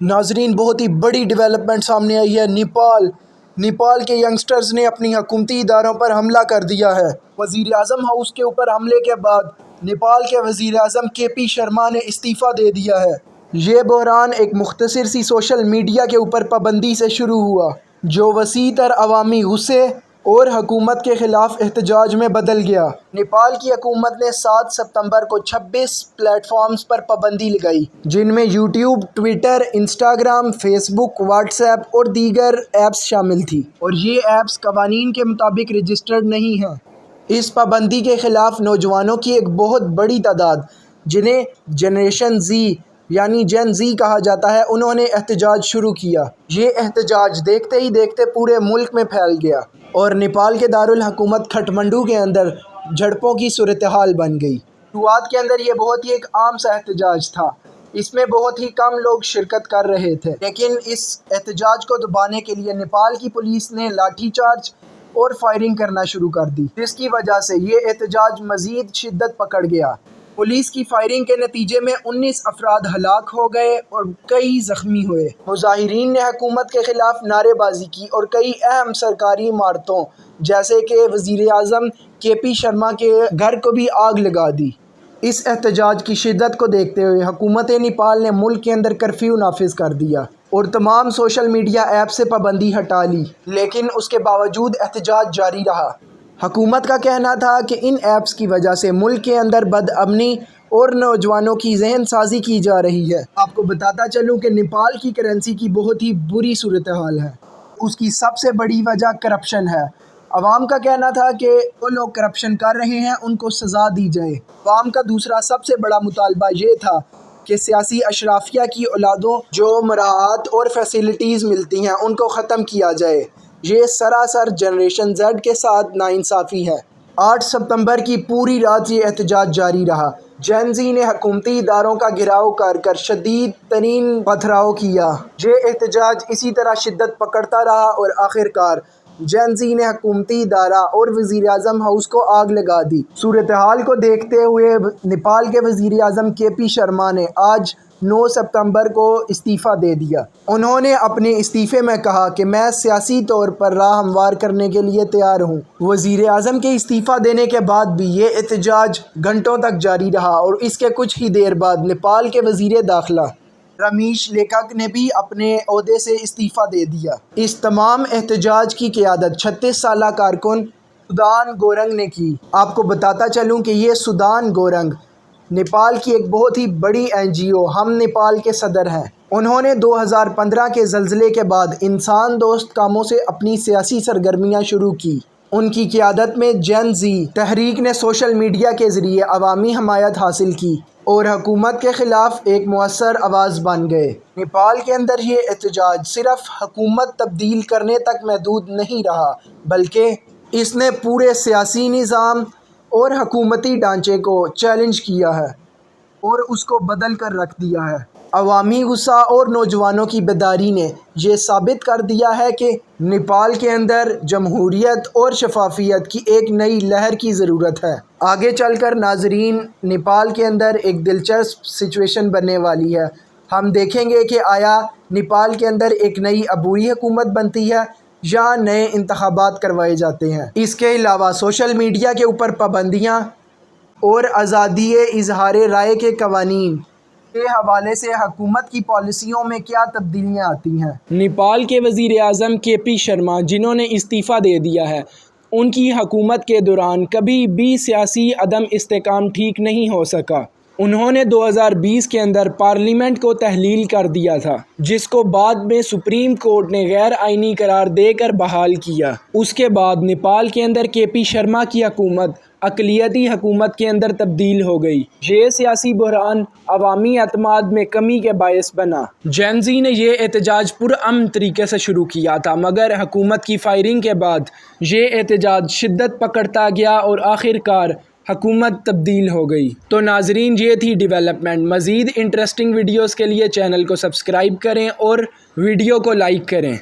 ناظرین، بہت ہی بڑی ڈیولپمنٹ سامنے آئی ہے۔ نیپال نیپال کے ینگسٹرز نے اپنی حکومتی اداروں پر حملہ کر دیا ہے۔ وزیر اعظم ہاؤس کے اوپر حملے کے بعد نیپال کے وزیر اعظم کے پی شرما نے استعفیٰ دے دیا ہے۔ یہ بحران ایک مختصر سی سوشل میڈیا کے اوپر پابندی سے شروع ہوا۔ جو وسیع تر عوامی غصے اور حکومت کے خلاف احتجاج میں بدل گیا۔ نیپال کی حکومت نے سات ستمبر کو چھبیس پلیٹ فارمز پر پابندی لگائی، جن میں YouTube, Twitter, Instagram Facebook WhatsApp اور دیگر ایپس شامل تھی اور یہ ایپس قوانین کے مطابق رجسٹرڈ نہیں ہیں۔ اس پابندی کے خلاف نوجوانوں کی ایک بہت بڑی تعداد، جنہیں جنریشن زی یعنی جین زی کہا جاتا ہے، انہوں نے احتجاج شروع کیا۔ یہ احتجاج دیکھتے ہی دیکھتے پورے ملک میں پھیل گیا۔ اور نیپال کے دارالحکومت کھٹمنڈو کے اندر جھڑپوں کی صورتحال بن گئی۔ شروعات کے اندر یہ بہت ہی ایک عام سا احتجاج تھا۔ اس میں بہت ہی کم لوگ شرکت کر رہے تھے۔ لیکن اس احتجاج کو دبانے کے لیے نیپال کی پولیس نے لاٹھی چارج اور فائرنگ کرنا شروع کر دی۔ جس کی وجہ سے یہ احتجاج مزید شدت پکڑ گیا۔ پولیس کی فائرنگ کے نتیجے میں انیس افراد ہلاک ہو گئے اور کئی زخمی ہوئے۔ مظاہرین نے حکومت کے خلاف نعرے بازی کی اور کئی اہم سرکاری عمارتوں، جیسے کہ وزیر اعظم کے پی شرما کے گھر کو بھی آگ لگا دی۔ اس احتجاج کی شدت کو دیکھتے ہوئے حکومت نیپال نے ملک کے اندر کرفیو نافذ کر دیا اور تمام سوشل میڈیا ایپ سے پابندی ہٹا لی، لیکن اس کے باوجود احتجاج جاری رہا۔ حکومت کا کہنا تھا کہ ان ایپس کی وجہ سے ملک کے اندر بد امنی اور نوجوانوں کی ذہن سازی کی جا رہی ہے۔ آپ کو بتاتا چلوں کہ نیپال کی کرنسی کی بہت ہی بری صورتحال ہے۔ اس کی سب سے بڑی وجہ کرپشن ہے۔ عوام کا کہنا تھا کہ وہ لوگ کرپشن کر رہے ہیں، ان کو سزا دی جائے۔ عوام کا دوسرا سب سے بڑا مطالبہ یہ تھا کہ سیاسی اشرافیہ کی اولادوں جو مراعات اور فیسلٹیز ملتی ہیں، ان کو ختم کیا جائے۔ یہ سراسر جنریشن زیڈ کے ساتھ ناانصافی ہے۔ آٹھ ستمبر کی پوری رات یہ احتجاج جاری رہا۔ جینزی نے حکومتی اداروں کا گھراؤ کر کر شدید ترین پتھراؤ کیا۔ یہ احتجاج اسی طرح شدت پکڑتا رہا اور آخر کار جینزی نے حکومتی ادارہ اور وزیر اعظم ہاؤس کو آگ لگا دی۔ صورتحال کو دیکھتے ہوئے نیپال کے وزیر اعظم کے پی شرما نے آج نو ستمبر کو استعفیٰ دے دیا۔ انہوں نے اپنے استعفے میں کہا کہ میں سیاسی طور پر راہ ہموار کرنے کے لیے تیار ہوں۔ وزیر اعظم کے استعفیٰ دینے کے بعد بھی یہ احتجاج گھنٹوں تک جاری رہا اور اس کے کچھ ہی دیر بعد نیپال کے وزیر داخلہ رمیش لیکھک نے بھی اپنے عہدے سے استعفیٰ دے دیا۔ اس تمام احتجاج کی قیادت چھتیس سالہ کارکن سدان گورنگ نے کی۔ آپ کو بتاتا چلوں کہ یہ سدان گورنگ نیپال کی ایک بہت ہی بڑی این جی او ہم نیپال کے صدر ہیں۔ انہوں نے دو ہزار پندرہ کے زلزلے کے بعد انسان دوست کاموں سے اپنی سیاسی سرگرمیاں شروع کی۔ ان کی قیادت میں جین زی تحریک نے سوشل میڈیا کے ذریعے عوامی حمایت حاصل کی اور حکومت کے خلاف ایک مؤثر آواز بن گئے۔ نیپال کے اندر یہ احتجاج صرف حکومت تبدیل کرنے تک محدود نہیں رہا، بلکہ اس نے پورے سیاسی نظام اور حکومتی ڈھانچے کو چیلنج کیا ہے اور اس کو بدل کر رکھ دیا ہے۔ عوامی غصہ اور نوجوانوں کی بیداری نے یہ ثابت کر دیا ہے کہ نیپال کے اندر جمہوریت اور شفافیت کی ایک نئی لہر کی ضرورت ہے۔ آگے چل کر ناظرین، نیپال کے اندر ایک دلچسپ سچویشن بننے والی ہے۔ ہم دیکھیں گے کہ آیا نیپال کے اندر ایک نئی عبوری حکومت بنتی ہے۔ یا نئے انتخابات کروائے جاتے ہیں۔ اس کے علاوہ سوشل میڈیا کے اوپر پابندیاں اور آزادی اظہار رائے کے قوانین کے حوالے سے حکومت کی پالیسیوں میں کیا تبدیلیاں آتی ہیں؟ نیپال کے وزیر اعظم کے پی شرما، جنہوں نے استعفیٰ دے دیا ہے، ان کی حکومت کے دوران کبھی بھی سیاسی عدم استحکام ٹھیک نہیں ہو سکا۔ انہوں نے دو ہزار بیس کے اندر پارلیمنٹ کو تحلیل کر دیا تھا، جس کو بعد میں سپریم کورٹ نے غیر آئینی قرار دے کر بحال کیا۔ اس کے بعد نیپال کے اندر کے پی شرما کی حکومت اقلیتی حکومت کے اندر تبدیل ہو گئی۔ یہ سیاسی بحران عوامی اعتماد میں کمی کے باعث بنا۔ جینزی نے یہ احتجاج پرامن طریقے سے شروع کیا تھا، مگر حکومت کی فائرنگ کے بعد یہ احتجاج شدت پکڑتا گیا اور آخر کار حکومت تبدیل ہو گئی۔ تو ناظرین، یہ تھی ڈیولپمنٹ مزید انٹرسٹنگ ویڈیوز کے لیے چینل کو سبسکرائب کریں اور ویڈیو کو لائک کریں۔